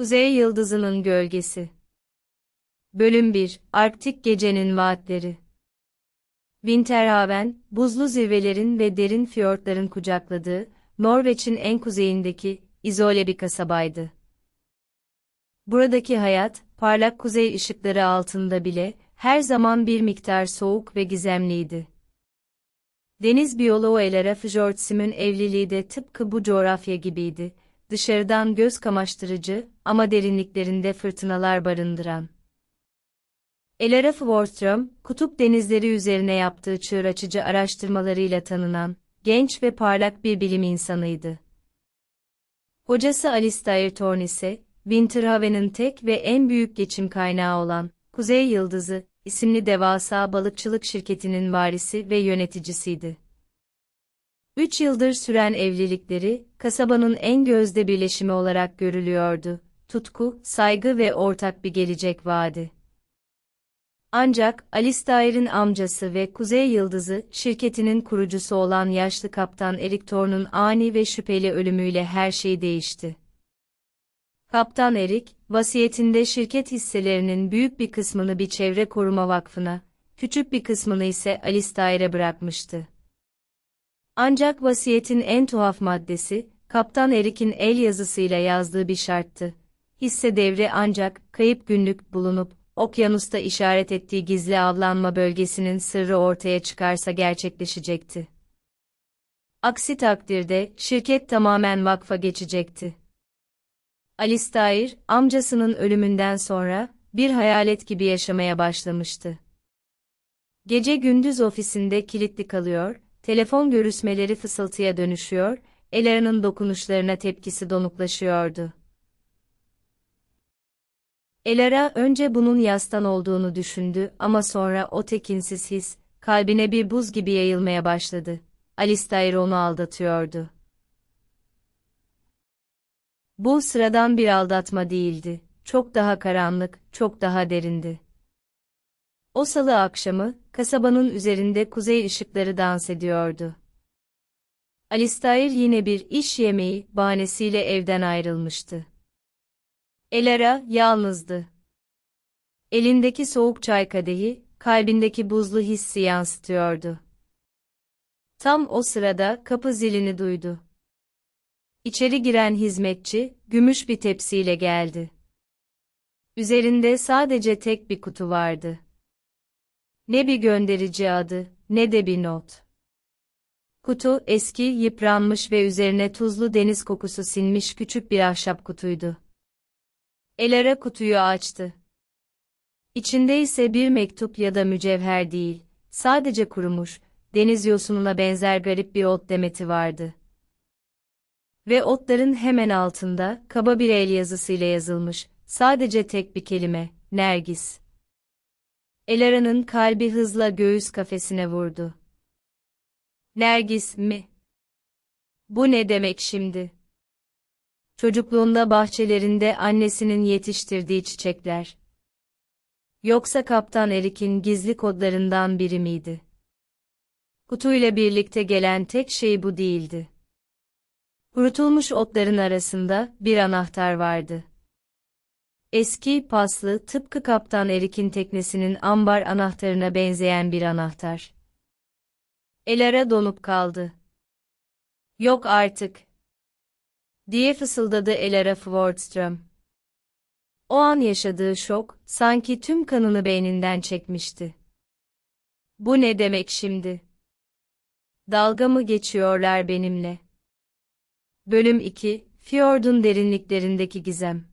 Kuzey Yıldızı'nın Gölgesi Bölüm 1 Arktik Gecenin Vaatleri Winterhaven, buzlu zirvelerin ve derin fiyortların kucakladığı, Norveç'in en kuzeyindeki, izole bir kasabaydı. Buradaki hayat, parlak kuzey ışıkları altında bile, her zaman bir miktar soğuk ve gizemliydi. Deniz biyoloğu Elara Fjordsim'in evliliği de tıpkı bu coğrafya gibiydi, dışarıdan göz kamaştırıcı ama derinliklerinde fırtınalar barındıran. Elara Fjordström, kutup denizleri üzerine yaptığı çığır açıcı araştırmalarıyla tanınan, genç ve parlak bir bilim insanıydı. Hocası Alistair Thorne ise, Winterhaven'ın tek ve en büyük geçim kaynağı olan, Kuzey Yıldızı, isimli devasa balıkçılık şirketinin varisi ve yöneticisiydi. Üç yıldır süren evlilikleri, kasabanın en gözde birleşimi olarak görülüyordu. Tutku, saygı ve ortak bir gelecek vaadi. Ancak, Alistair'in amcası ve Kuzey Yıldızı, şirketinin kurucusu olan yaşlı kaptan Eric Thorne'un ani ve şüpheli ölümüyle her şey değişti. Kaptan Erik, vasiyetinde şirket hisselerinin büyük bir kısmını bir çevre koruma vakfına, küçük bir kısmını ise Alistair'e bırakmıştı. Ancak vasiyetin en tuhaf maddesi, Kaptan Erik'in el yazısıyla yazdığı bir şarttı. Hisse devri ancak kayıp günlük bulunup, okyanusta işaret ettiği gizli avlanma bölgesinin sırrı ortaya çıkarsa gerçekleşecekti. Aksi takdirde şirket tamamen vakfa geçecekti. Alistair, amcasının ölümünden sonra, bir hayalet gibi yaşamaya başlamıştı. Gece gündüz ofisinde kilitli kalıyor, telefon görüşmeleri fısıltıya dönüşüyor, Elara'nın dokunuşlarına tepkisi donuklaşıyordu. Elara önce bunun yastan olduğunu düşündü ama sonra o tekinsiz his, kalbine bir buz gibi yayılmaya başladı. Alistair onu aldatıyordu. Bu sıradan bir aldatma değildi. Çok daha karanlık, çok daha derindi. O salı akşamı, kasabanın üzerinde kuzey ışıkları dans ediyordu. Alistair yine bir iş yemeği bahanesiyle evden ayrılmıştı. Elara yalnızdı. Elindeki soğuk çay kadehi, kalbindeki buzlu hissi yansıtıyordu. Tam o sırada kapı zilini duydu. İçeri giren hizmetçi, gümüş bir tepsiyle geldi. Üzerinde sadece tek bir kutu vardı. Ne bir gönderici adı, ne de bir not. Kutu, eski, yıpranmış ve üzerine tuzlu deniz kokusu sinmiş küçük bir ahşap kutuydu. Elara kutuyu açtı. İçinde ise bir mektup ya da mücevher değil, sadece kurumuş, deniz yosununa benzer garip bir ot demeti vardı. Ve otların hemen altında, kaba bir el yazısıyla yazılmış, sadece tek bir kelime, Nergis. Elara'nın kalbi hızla göğüs kafesine vurdu. Nergis mi? Bu ne demek şimdi? Çocukluğunda bahçelerinde annesinin yetiştirdiği çiçekler. Yoksa Kaptan Erik'in gizli kodlarından biri miydi? Kutuyla birlikte gelen tek şey bu değildi. Kurutulmuş otların arasında bir anahtar vardı. Eski, paslı, tıpkı Kaptan Erik'in teknesinin ambar anahtarına benzeyen bir anahtar. Elara donup kaldı. Yok artık. Diye fısıldadı Elara Fordström. O an yaşadığı şok, sanki tüm kanını beyninden çekmişti. Bu ne demek şimdi? Dalga mı geçiyorlar benimle? Bölüm 2, Fjord'un derinliklerindeki gizem.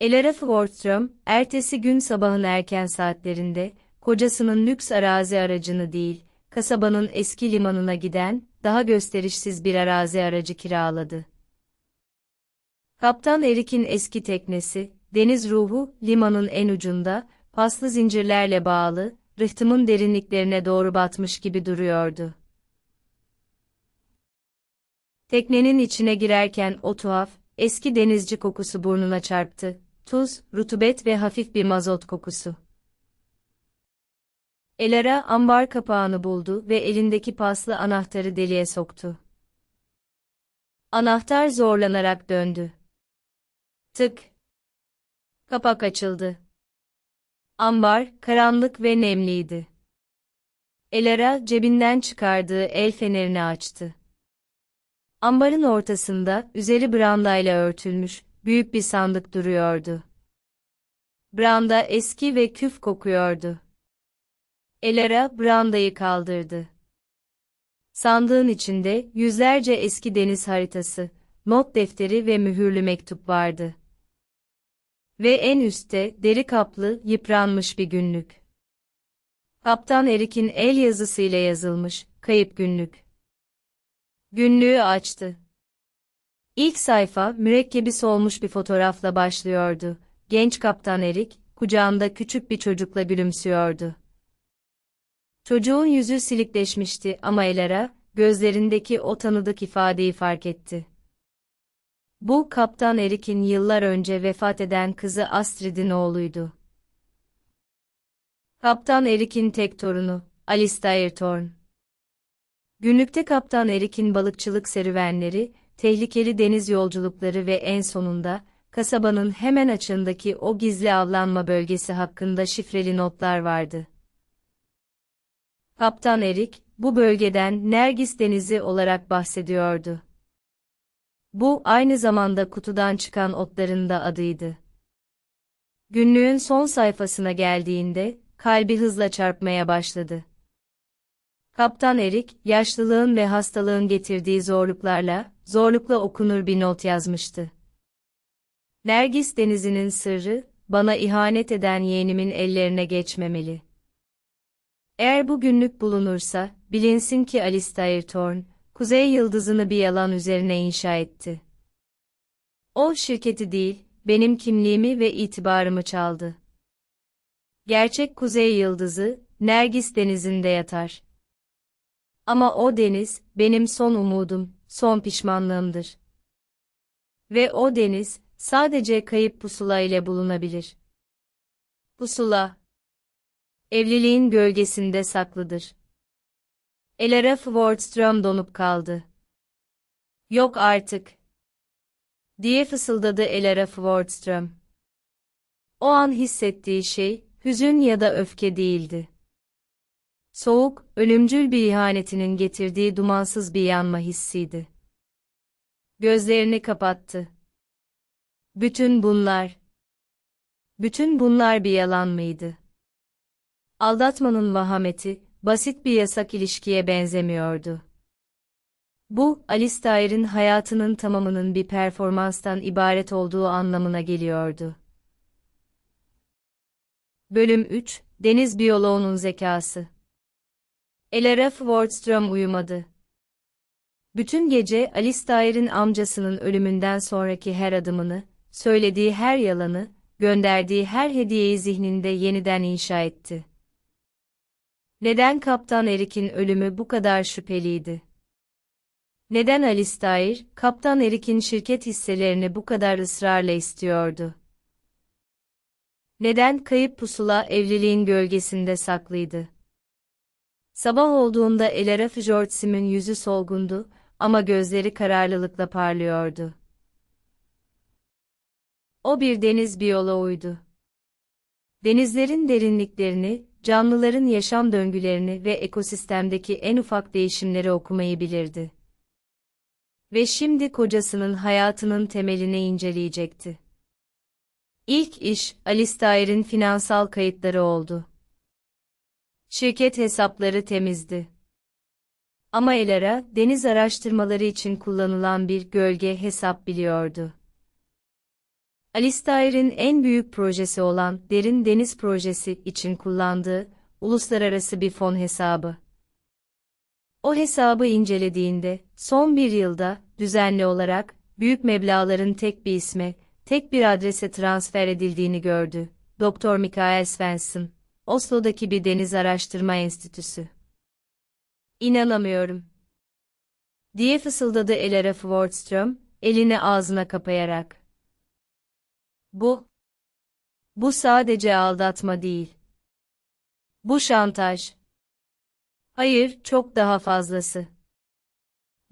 Elara Fordström, ertesi gün sabahın erken saatlerinde, kocasının lüks arazi aracını değil, kasabanın eski limanına giden, daha gösterişsiz bir arazi aracı kiraladı. Kaptan Erik'in eski teknesi, deniz ruhu, limanın en ucunda, paslı zincirlerle bağlı, rıhtımın derinliklerine doğru batmış gibi duruyordu. Teknenin içine girerken o tuhaf, eski denizci kokusu burnuna çarptı. Tuz, rutubet ve hafif bir mazot kokusu. Elara ambar kapağını buldu ve elindeki paslı anahtarı deliğe soktu. Anahtar zorlanarak döndü. Tık. Kapak açıldı. Ambar, karanlık ve nemliydi. Elara cebinden çıkardığı el fenerini açtı. Ambarın ortasında, üzeri brandayla örtülmüş, büyük bir sandık duruyordu. Branda eski ve küf kokuyordu. Elara brandayı kaldırdı. Sandığın içinde yüzlerce eski deniz haritası, not defteri ve mühürlü mektup vardı. Ve en üstte deri kaplı, yıpranmış bir günlük. Kaptan Erik'in el yazısıyla yazılmış, kayıp günlük. Günlüğü açtı. İlk sayfa mürekkebi solmuş bir fotoğrafla başlıyordu. Genç Kaptan Erik, kucağında küçük bir çocukla gülümsüyordu. Çocuğun yüzü silikleşmişti ama Elara, gözlerindeki o tanıdık ifadeyi fark etti. Bu, Kaptan Erik'in yıllar önce vefat eden kızı Astrid'in oğluydu. Kaptan Erik'in tek torunu, Alistair Thorne. Günlükte Kaptan Erik'in balıkçılık serüvenleri, tehlikeli deniz yolculukları ve en sonunda, kasabanın hemen açığındaki o gizli avlanma bölgesi hakkında şifreli notlar vardı. Kaptan Erik, bu bölgeden Nergis Denizi olarak bahsediyordu. Bu, aynı zamanda kutudan çıkan otların da adıydı. Günlüğün son sayfasına geldiğinde, kalbi hızla çarpmaya başladı. Kaptan Erik, yaşlılığın ve hastalığın getirdiği zorluklarla, zorlukla okunur bir not yazmıştı. Nergis denizinin sırrı, bana ihanet eden yeğenimin ellerine geçmemeli. Eğer bu günlük bulunursa, bilinsin ki Alistair Thorne, Kuzey Yıldızı'nı bir yalan üzerine inşa etti. O şirketi değil, benim kimliğimi ve itibarımı çaldı. Gerçek Kuzey Yıldızı, Nergis denizinde yatar. Ama o deniz, benim son umudum, son pişmanlığımdır. Ve o deniz, sadece kayıp pusula ile bulunabilir. Pusula, evliliğin gölgesinde saklıdır. Elara Wardström donup kaldı. Yok artık. Diye fısıldadı Elara Wardström. O an hissettiği şey, hüzün ya da öfke değildi. Soğuk, ölümcül bir ihanetinin getirdiği dumansız bir yanma hissiydi. Gözlerini kapattı. Bütün bunlar, bütün bunlar bir yalan mıydı? Aldatmanın vahameti, basit bir yasak ilişkiye benzemiyordu. Bu, Alistair'in hayatının tamamının bir performanstan ibaret olduğu anlamına geliyordu. Bölüm 3, Deniz Biyoloğunun Zekası Elara Wardström uyumadı. Bütün gece Alistair'in amcasının ölümünden sonraki her adımını, söylediği her yalanı, gönderdiği her hediyeyi zihninde yeniden inşa etti. Neden Kaptan Erik'in ölümü bu kadar şüpheliydi? Neden Alistair, Kaptan Erik'in şirket hisselerini bu kadar ısrarla istiyordu? Neden kayıp pusula evliliğin gölgesinde saklıydı? Sabah olduğunda Elara Fjordsim'in yüzü solgundu ama gözleri kararlılıkla parlıyordu. O bir deniz biyoloğuydu. Denizlerin derinliklerini, canlıların yaşam döngülerini ve ekosistemdeki en ufak değişimleri okumayı bilirdi. Ve şimdi kocasının hayatının temelini inceleyecekti. İlk iş, Alistair'in finansal kayıtları oldu. Şirket hesapları temizdi. Ama Elara, deniz araştırmaları için kullanılan bir gölge hesap biliyordu. Alistair'in en büyük projesi olan Derin Deniz Projesi için kullandığı uluslararası bir fon hesabı. O hesabı incelediğinde, son bir yılda, düzenli olarak, büyük meblağların tek bir isme, tek bir adrese transfer edildiğini gördü. Dr. Michael Svensson, Oslo'daki bir deniz araştırma enstitüsü. İnanamıyorum. Diye fısıldadı Elara Wardström, elini ağzına kapayarak. Bu. Bu sadece aldatma değil. Bu şantaj. Hayır, çok daha fazlası.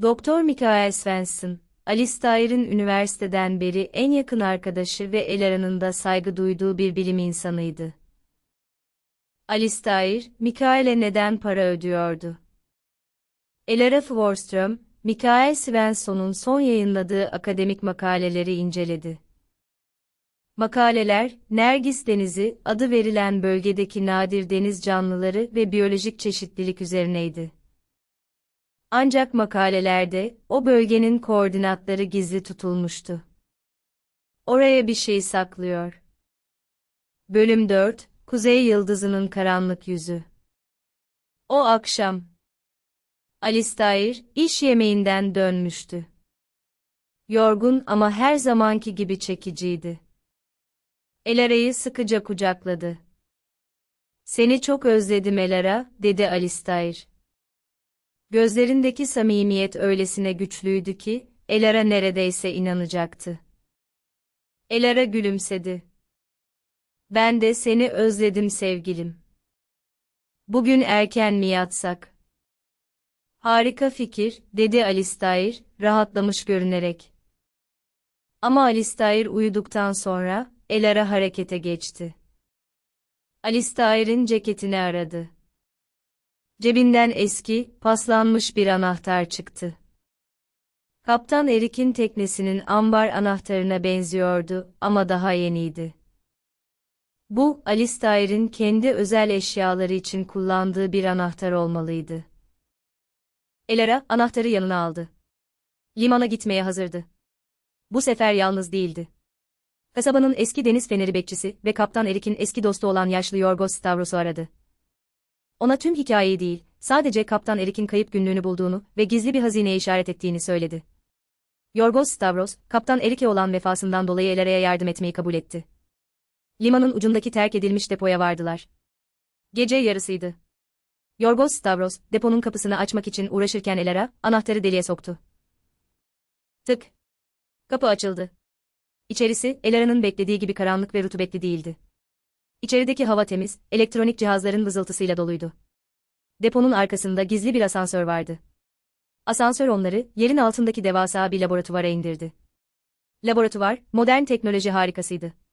Doktor Michael Svensson, Alistair'in üniversiteden beri en yakın arkadaşı ve Elara'nın da saygı duyduğu bir bilim insanıydı. Alistair, Mikael'e neden para ödüyordu? Elara Fworström, Mikael Svensson'un son yayınladığı akademik makaleleri inceledi. Makaleler, Nergis Denizi adı verilen bölgedeki nadir deniz canlıları ve biyolojik çeşitlilik üzerineydi. Ancak makalelerde o bölgenin koordinatları gizli tutulmuştu. Oraya bir şey saklıyor. Bölüm 4 Kuzey Yıldızı'nın karanlık yüzü. O akşam Alistair iş yemeğinden dönmüştü. Yorgun ama her zamanki gibi çekiciydi. Elara'yı sıkıca kucakladı. Seni çok özledim Elara, dedi Alistair. Gözlerindeki samimiyet öylesine güçlüydü ki, Elara neredeyse inanacaktı. Elara gülümsedi. Ben de seni özledim sevgilim. Bugün erken mi yatsak? Harika fikir, dedi Alistair, rahatlamış görünerek. Ama Alistair uyuduktan sonra, Elara harekete geçti. Alistair'in ceketini aradı. Cebinden eski, paslanmış bir anahtar çıktı. Kaptan Erik'in teknesinin ambar anahtarına benziyordu ama daha yeniydi. Bu, Alistair'in kendi özel eşyaları için kullandığı bir anahtar olmalıydı. Elara, anahtarı yanına aldı. Limana gitmeye hazırdı. Bu sefer yalnız değildi. Kasabanın eski deniz feneri bekçisi ve Kaptan Erik'in eski dostu olan yaşlı Yorgos Stavros'u aradı. Ona tüm hikayeyi değil, sadece Kaptan Erik'in kayıp günlüğünü bulduğunu ve gizli bir hazineye işaret ettiğini söyledi. Yorgos Stavros, Kaptan Erik'e olan vefasından dolayı Elara'ya yardım etmeyi kabul etti. Limanın ucundaki terk edilmiş depoya vardılar. Gece yarısıydı. Yorgos Stavros, deponun kapısını açmak için uğraşırken Elara, anahtarı deliğe soktu. Tık. Kapı açıldı. İçerisi, Elara'nın beklediği gibi karanlık ve rutubetli değildi. İçerideki hava temiz, elektronik cihazların vızıltısıyla doluydu. Deponun arkasında gizli bir asansör vardı. Asansör onları, yerin altındaki devasa bir laboratuvara indirdi. Laboratuvar, modern teknoloji harikasıydı.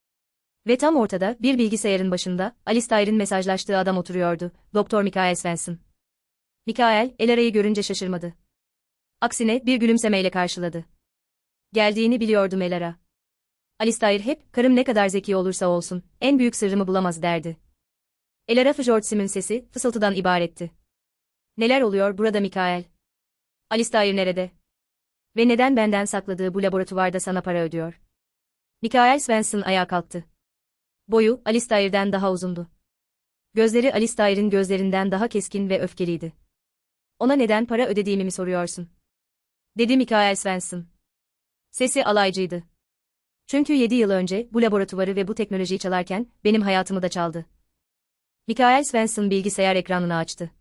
Ve tam ortada, bir bilgisayarın başında, Alistair'in mesajlaştığı adam oturuyordu, Doktor Mikael Svensson. Mikael, Elara'yı görünce şaşırmadı. Aksine, bir gülümsemeyle karşıladı. Geldiğini biliyordum Elara. Alistair hep, karım ne kadar zeki olursa olsun, en büyük sırrımı bulamaz derdi. Elara Fjordsim'in sesi, fısıltıdan ibaretti. Neler oluyor burada Mikael? Alistair nerede? Ve neden benden sakladığı bu laboratuvarda sana para ödüyor? Mikael Svensson ayağa kalktı. Boyu, Alistair'den daha uzundu. Gözleri Alistair'in gözlerinden daha keskin ve öfkeliydi. Ona neden para ödediğimi mi soruyorsun? Dedi Mikael Svensson. Sesi alaycıydı. Çünkü yedi yıl önce bu laboratuvarı ve bu teknolojiyi çalarken benim hayatımı da çaldı. Mikael Svensson bilgisayar ekranını açtı.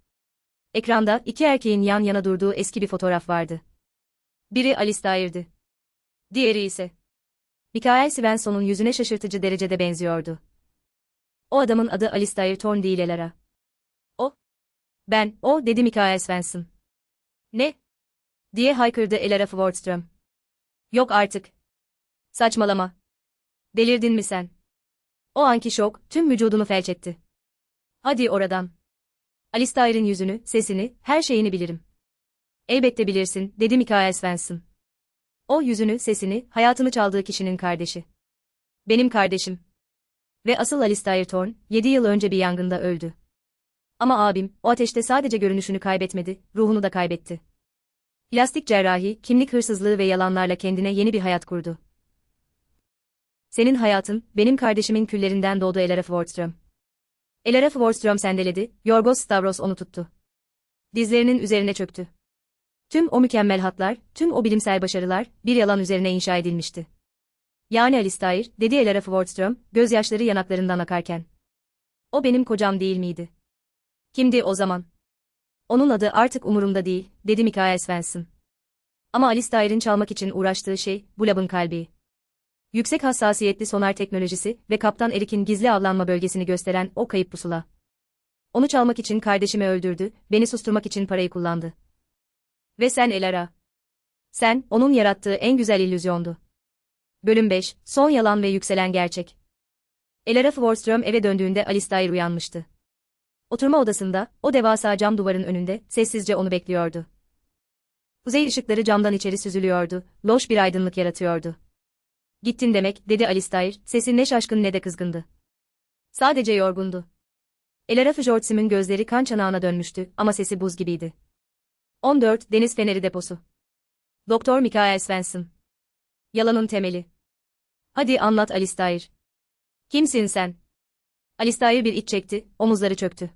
Ekranda iki erkeğin yan yana durduğu eski bir fotoğraf vardı. Biri Alistair'di. Diğeri ise Mikael Svensson'un yüzüne şaşırtıcı derecede benziyordu. O adamın adı Alistair Thorne değil Elara. O. Ben, o, dedi Mikael Svensson. Ne? diye haykırdı Elara Fordström. Yok artık. Saçmalama. Delirdin mi sen? O anki şok, tüm vücudunu felç etti. Hadi oradan. Alistair'in yüzünü, sesini, her şeyini bilirim. Elbette bilirsin, dedi Mikael Svensson. O yüzünü, sesini, hayatını çaldığı kişinin kardeşi. Benim kardeşim. Ve asıl Alistair Thorne, 7 yıl önce bir yangında öldü. Ama abim, o ateşte sadece görünüşünü kaybetmedi, ruhunu da kaybetti. Plastik cerrahi, kimlik hırsızlığı ve yalanlarla kendine yeni bir hayat kurdu. Senin hayatın, benim kardeşimin küllerinden doğdu Elara Fordström. Elara Fordström sendeledi, Yorgos Stavros onu tuttu. Dizlerinin üzerine çöktü. Tüm o mükemmel hatlar, tüm o bilimsel başarılar, bir yalan üzerine inşa edilmişti. Yani Alistair, dedi Elara Fordström, gözyaşları yanaklarından akarken. O benim kocam değil miydi? Kimdi o zaman? Onun adı artık umurumda değil, dedi Mikael Svensson. Ama Alistair'in çalmak için uğraştığı şey, bu labın kalbi. Yüksek hassasiyetli sonar teknolojisi ve Kaptan Erik'in gizli avlanma bölgesini gösteren o kayıp pusula. Onu çalmak için kardeşimi öldürdü, beni susturmak için parayı kullandı. Ve sen Elara. Sen, onun yarattığı en güzel illüzyondu. Bölüm 5, Son Yalan ve Yükselen Gerçek. Elara Fworström eve döndüğünde Alistair uyanmıştı. Oturma odasında, o devasa cam duvarın önünde, sessizce onu bekliyordu. Kuzey ışıkları camdan içeri süzülüyordu, loş bir aydınlık yaratıyordu. Gittin demek, dedi Alistair, sesi ne şaşkın ne de kızgındı. Sadece yorgundu. Elara Fjordsim'in gözleri kan çanağına dönmüştü ama sesi buz gibiydi. 14 Deniz Feneri Deposu Doktor Mikael Svensson Yalanın temeli. Hadi anlat Alistair. Kimsin sen? Alistair bir iç çekti, omuzları çöktü.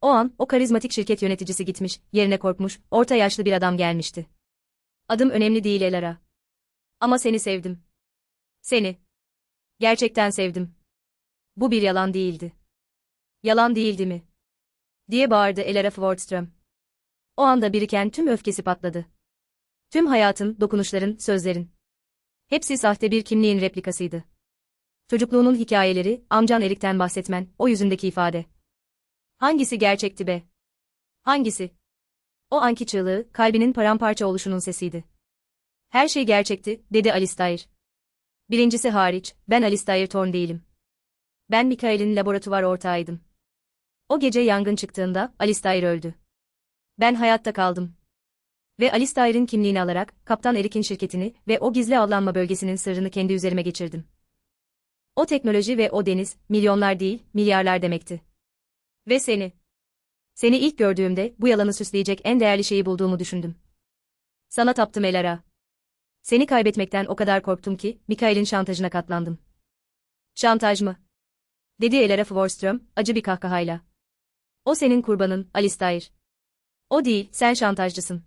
O an, o karizmatik şirket yöneticisi gitmiş, yerine korkmuş, orta yaşlı bir adam gelmişti. Adım önemli değil Elara. Ama seni sevdim. Seni. Gerçekten sevdim. Bu bir yalan değildi. Yalan değildi mi? diye bağırdı Elara Fordström. O anda biriken tüm öfkesi patladı. Tüm hayatın, dokunuşların, sözlerin. Hepsi sahte bir kimliğin replikasıydı. Çocukluğunun hikayeleri, amcan Erik'ten bahsetmen, o yüzündeki ifade. Hangisi gerçekti be? Hangisi? O anki çığlığı, kalbinin paramparça oluşunun sesiydi. Her şey gerçekti, dedi Alistair. Birincisi hariç, ben Alistair Thorne değilim. Ben Mikael'in laboratuvar ortağıydım. O gece yangın çıktığında, Alistair öldü. Ben hayatta kaldım. Ve Alistair'in kimliğini alarak, Kaptan Erik'in şirketini ve o gizli avlanma bölgesinin sırrını kendi üzerime geçirdim. O teknoloji ve o deniz, milyonlar değil, milyarlar demekti. Ve seni. Seni ilk gördüğümde, bu yalanı süsleyecek en değerli şeyi bulduğumu düşündüm. Sana taptım Elara. Seni kaybetmekten o kadar korktum ki, Mikael'in şantajına katlandım. Şantaj mı? Dedi Elara Fworström, acı bir kahkahayla. O senin kurbanın, Alistair. O değil, sen şantajcısın.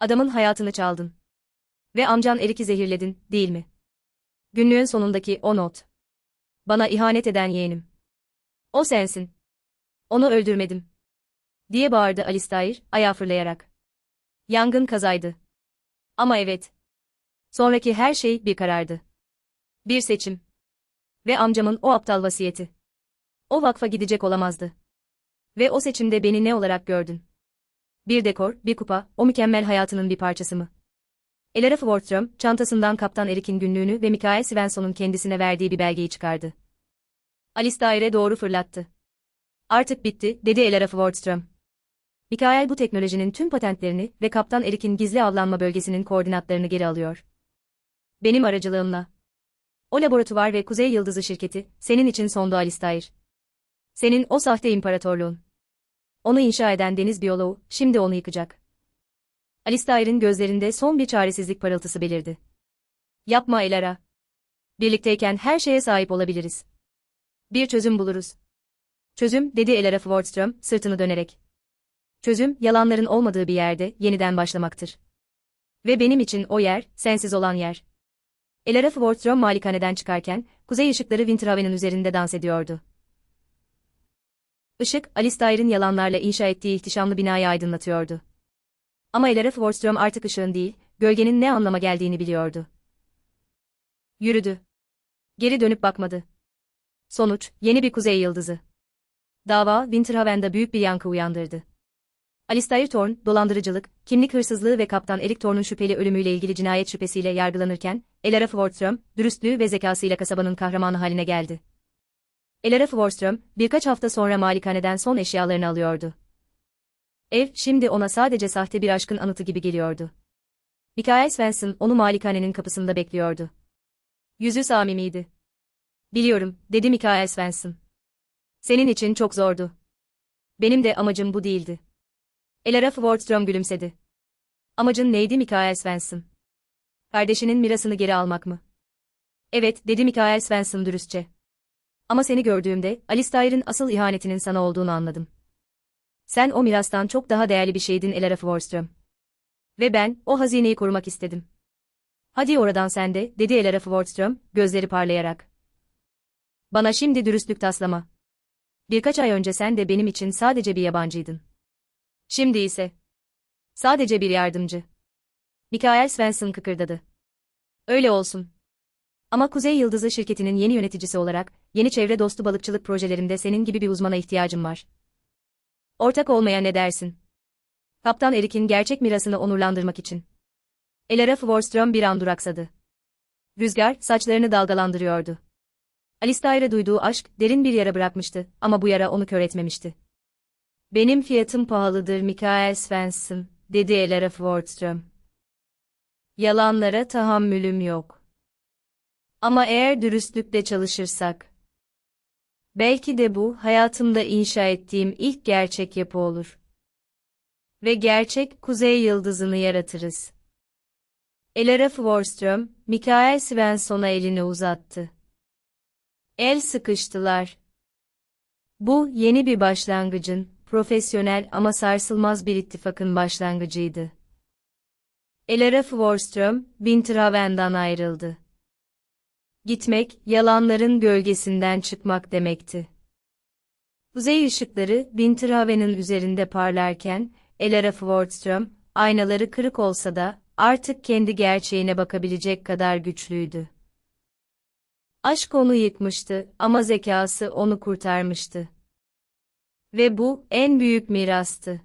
Adamın hayatını çaldın. Ve amcan Erik'i zehirledin, değil mi? Günlüğün sonundaki o not. Bana ihanet eden yeğenim. O sensin. Onu öldürmedim. Diye bağırdı Alistair, ayağı fırlayarak. Yangın kazaydı. Ama evet. Sonraki her şey bir karardı. Bir seçim. Ve amcamın o aptal vasiyeti. O vakfa gidecek olamazdı. Ve o seçimde beni ne olarak gördün? Bir dekor, bir kupa, o mükemmel hayatının bir parçası mı? Elara Fworström, çantasından Kaptan Erik'in günlüğünü ve Mikael Svensson'un kendisine verdiği bir belgeyi çıkardı. Alistair'e doğru fırlattı. Artık bitti, dedi Elara Fworström. Mikael bu teknolojinin tüm patentlerini ve Kaptan Erik'in gizli avlanma bölgesinin koordinatlarını geri alıyor. Benim aracılığımla. O laboratuvar ve Kuzey Yıldızı şirketi, senin için sondu Alistair. Senin o sahte imparatorluğun. Onu inşa eden deniz biyoloğu, şimdi onu yıkacak. Alistair'in gözlerinde son bir çaresizlik parıltısı belirdi. Yapma Elara. Birlikteyken her şeye sahip olabiliriz. Bir çözüm buluruz. Çözüm, dedi Elara Fworström, sırtını dönerek. Çözüm, yalanların olmadığı bir yerde, yeniden başlamaktır. Ve benim için o yer, sensiz olan yer. Elara Fworström malikaneden çıkarken, kuzey ışıkları Winterhaven'ın üzerinde dans ediyordu. Işık, Alistair'in yalanlarla inşa ettiği ihtişamlı binayı aydınlatıyordu. Ama Elara Fworström artık ışığın değil, gölgenin ne anlama geldiğini biliyordu. Yürüdü. Geri dönüp bakmadı. Sonuç, yeni bir kuzey yıldızı. Dava, Winterhaven'da büyük bir yankı uyandırdı. Alistair Thorne, dolandırıcılık, kimlik hırsızlığı ve Kaptan Eric Thorne'un şüpheli ölümüyle ilgili cinayet şüphesiyle yargılanırken, Elara Fworström, dürüstlüğü ve zekasıyla kasabanın kahramanı haline geldi. Elara Fworström, birkaç hafta sonra malikaneden son eşyalarını alıyordu. Ev, şimdi ona sadece sahte bir aşkın anıtı gibi geliyordu. Mikael Svensson, onu malikanenin kapısında bekliyordu. Yüzü samimiydi. Biliyorum, dedi Mikael Svensson. Senin için çok zordu. Benim de amacım bu değildi. Elara Fworström gülümsedi. Amacın neydi Mikael Svensson? Kardeşinin mirasını geri almak mı? Evet, dedi Mikael Svensson dürüstçe. Ama seni gördüğümde, Alistair'in asıl ihanetinin sana olduğunu anladım. Sen o mirastan çok daha değerli bir şeydin Elara Fworström. Ve ben, o hazineyi korumak istedim. Hadi oradan sen de, dedi Elara Fworström, gözleri parlayarak. Bana şimdi dürüstlük taslama. Birkaç ay önce sen de benim için sadece bir yabancıydın. Şimdi ise. Sadece bir yardımcı. Mikael Svensson kıkırdadı. Öyle olsun. Ama Kuzey Yıldızı şirketinin yeni yöneticisi olarak, yeni çevre dostu balıkçılık projelerimde senin gibi bir uzmana ihtiyacım var. Ortak olmaya ne dersin? Kaptan Erik'in gerçek mirasını onurlandırmak için. Elara Wallström bir an duraksadı. Rüzgar, saçlarını dalgalandırıyordu. Alistair'e duyduğu aşk, derin bir yara bırakmıştı ama bu yara onu kör etmemişti. Benim fiyatım pahalıdır Mikael Svensson, dedi Elara Wallström. Yalanlara tahammülüm yok. Ama eğer dürüstlükle çalışırsak, belki de bu, hayatımda inşa ettiğim ilk gerçek yapı olur. Ve gerçek kuzey yıldızını yaratırız. Elara Wallström, Mikael Svensson'a elini uzattı. El sıkıştılar. Bu, yeni bir başlangıcın, profesyonel ama sarsılmaz bir ittifakın başlangıcıydı. Elara Wallström, Winterhaven'dan ayrıldı. Gitmek, yalanların gölgesinden çıkmak demekti. Kuzey ışıkları Winterhaven'ın üzerinde parlarken, Elara Wallström, aynaları kırık olsa da, artık kendi gerçeğine bakabilecek kadar güçlüydü. Aşk onu yıkmıştı ama zekası onu kurtarmıştı. Ve bu, en büyük mirastı.